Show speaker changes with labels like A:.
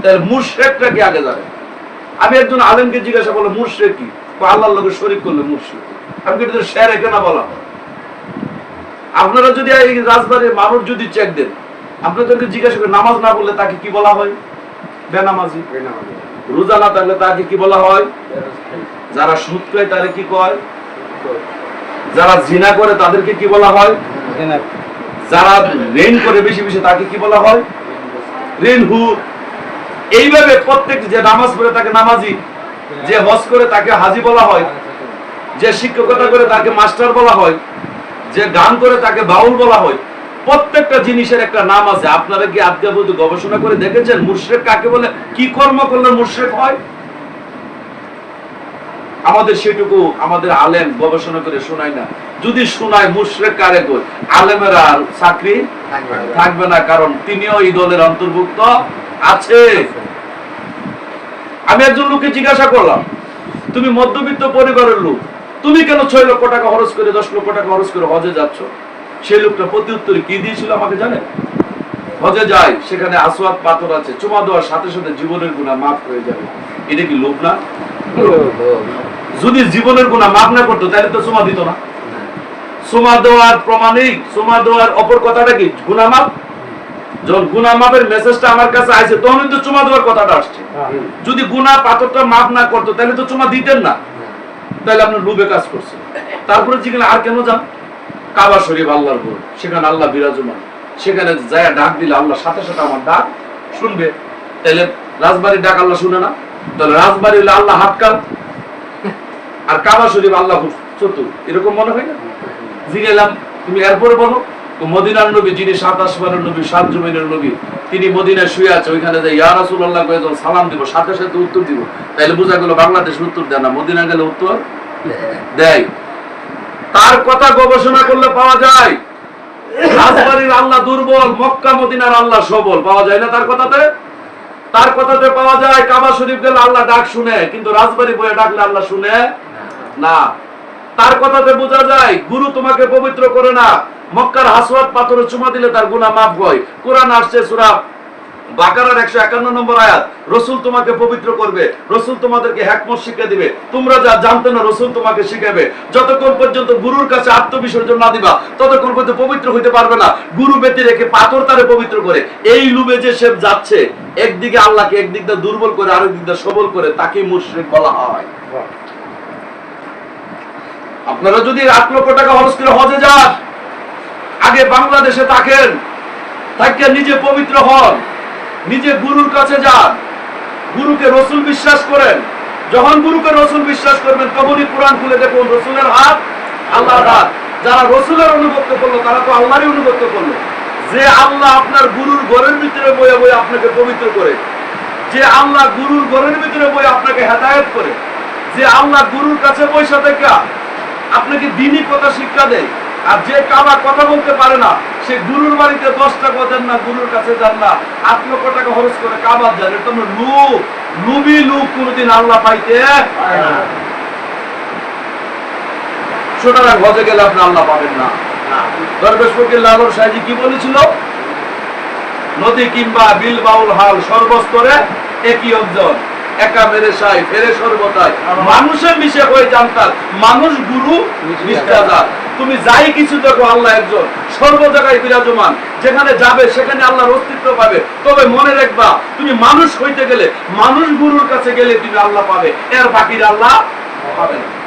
A: তাহলে মুশরেকটা কি আগে যাবে আমি একজন আলেমকে জিজ্ঞাসা করল মুশরেক কি? তো আল্লাহর লোকের শরীর করলে মুশরেক। আমি কিন্তু শেয়ার এখানে বলা? হয় আপনারা যদি এই রাজবাড়ির মানুষ যদি চেক দেন আপনাদেরকে জিজ্ঞাসা করে নামাজ না বললে তাকে কি বলা হয়? বেনামাজি। রোজা না থাকলে তাকে কি বলা হয়? যারা সুদ খায় তাদের কি কয়? যারা জিনা করে তাদেরকে কি বলা হয়? যারা রেন করে বেশি বেশি তাকে কি বলা হয়? রেন হুর এইভাবে প্রত্যেক যে নামাজ পড়ে তাকে নামাজি যে হজ করে তাকে হাজি বলা হয় যে শিক্ষকতা করে তাকে মাস্টার বলা হয় যে গান করে তাকে বাউল বলা হয় প্রত্যেকটা জিনিসের একটা নাম আছে। আপনারা কি আজকে বলতে গবেষণা করে দেখেছেন? মুশরেক কাকে বলে? কি কর্ম করলে মুশরেক হয়? আমাদের সেটুকু আমাদের আলেম গবেষণা করে শোনায় না। যদি শোনায় মুশরেক কারে কই? আলেমেরা আর চাকরি থাকবে না কারণ তিনিও এই দলের অন্তর্ভুক্ত আছে। আমি একজন লোককে জিজ্ঞাসা করলাম, তুমি মধ্যবিত্ত পরিবারের লোক, তুমি কেন ছয় লক্ষ টাকা খরচ করে, দশ লক্ষ টাকা খরচ করে হজে যাচ্ছ? সেই লোকটা প্রতি উত্তরে কি দিয়েছিল আমাকে জানেন? হজে যায়, সেখানে আসওয়াদ পাথর আছে, চুমা দেওয়ার সাথে সাথে জীবনের গুণা মাফ হয়ে যাবে। এটা কি লোভ না? যদি জীবনের গুণা মাফ না করতো, তাহলে তো চুমা দিত না। চুমা দেওয়ার প্রমাণিক চুমা দেওয়ার অপর কথাটা কি? গুণা মাপ যখন গুণা মাপের মেসেজটা আমার কাছে আসে তখন কিন্তু চুমা দেওয়ার কথাটা আসছে। যদি গুণা পাথরটা মাপ না করতো তাহলে তো চুমা দিতেন না। তাহলে আপনার লোভে কাজ করছে তারপরে জিজ্ঞেস আর কেন যান? কাবা শরীফ আল্লাহর ঘর। সেখানে আল্লাহ বিরাজমান। সেখানে যায় ডাক দিলে আল্লাহ সাথে সাথে আমার ডাক শুনবে। তাহলে রাজবাড়ির ডাক আল্লাহ শুনে না? তাহলে রাজবাড়ি হলে আল্লাহ হাতকাল আর কাবা শরীফ আল্লাহ চতুর। এরকম মনে হয় না? জিগেলাম তুমি এরপরে বলো। মদিনার নবী যিনি সাত আসমানের নবী, সাত জমিনের নবী, তিনি মদিনায় শুয়ে আছে, ওইখানে যে ইয়া রাসূলুল্লাহ কয়ে যখন সালাম দিব, সাথে সাথে উত্তর দিব। বোঝা গেল উত্তর দেয় না, মদিনা গেলে উত্তর দেয়। তার কথা গবেষণা করলে পাওয়া যায়, রাজবাড়ির আল্লাহ দুর্বল, মক্কা মদিনার আল্লাহ সবল, পাওয়া যায় না তার কথাতে? তার কথাতে পাওয়া যায়, কাবা শরীফ গেলে আল্লাহ ডাক শুনে, কিন্তু রাজবাড়ি বয়ে ডাকলে আল্লাহ শুনে না। তার কথাতে বোঝা যায়, গুরু তোমাকে পবিত্র করে না মক্কার হাসওয়াত পাথরে চুমা দিলে তার গুনাহ মাফ হয়। কোরআন আসছে সূরা বাকারার একশো একান্ন নম্বর আয়াত। রসুল তোমাকে পবিত্র করবে রসুল তোমাদেরকে হ্যাকমত শিখে দিবে। তোমরা যা জানতে না রসুল তোমাকে শিখাবে। যতক্ষণ পর্যন্ত গুরুর কাছে আত্মবিসর্জন না দিবা ততক্ষণ পর্যন্ত পবিত্র হইতে পারবে না। গুরু ব্যতি রেখে পাথর তারে পবিত্র করে। এই লুবে যে সে যাচ্ছে একদিকে আল্লাহকে একদিক দিয়ে দুর্বল করে আরেক দিক দিয়ে সবল করে তাকে মুশরিক বলা হয়। আপনারা যদি আট লক্ষ টাকা খরচ করে হজে যান আগে বাংলাদেশে থাকেন তাকে নিজে পবিত্র হন, নিজে গুরুর কাছে যান, গুরুকে রসুল বিশ্বাস করেন। যখন গুরুকে রসুল বিশ্বাস করবেন, তখনই কোরআন খুলে দেখুন, রসুলের হাত, আল্লাহর হাত। যারা রসুলের অনুগত্য করল, তারা তো আল্লাহরই অনুগত্য করল। যে আল্লাহ আপনার গুরুর ঘরের ভিতরে বয়ে বয়ে আপনাকে পবিত্র করে, যে আল্লাহ গুরুর ঘরের ভিতরে বয়ে আপনাকে হেদায়ত করে, যে আল্লাহ গুরুর কাছে পয়সা থেকে আপনাকে দিনই কথা শিক্ষা দেয়। আর যে কাবা কথা বলতে পারে না, সে গুরুর বাড়িতে দশটা কথা না, গুরুর কাছে যান না, আট লক্ষ টাকা খরচ করে কাবার যান। এটা লুপ লুবি লুপ কোনোদিন আল্লাহ পাইতে গেলে আপনি আল্লাহ পাবেন না। দরবেশ ফকির লালন সাহেজি কি বলেছিল? নদী কিংবা বিল, বাউল, হাল সর্বস্তরে একই অঞ্জন একা মেরে সাই ফেরে সর্বদাই। মিশে হয়ে জানতাম মানুষ গুরু তুমি যাই কিছু দেখো আল্লাহ একজন। সর্ব জায়গায় বিরাজমান। যেখানে যাবে সেখানে আল্লাহর অস্তিত্ব পাবে। তবে মনে রাখবা তুমি মানুষ হইতে গেলে মানুষ গুরুর কাছে গেলে তুমি আল্লাহ পাবে। এর বাকির আল্লাহ পাবে না।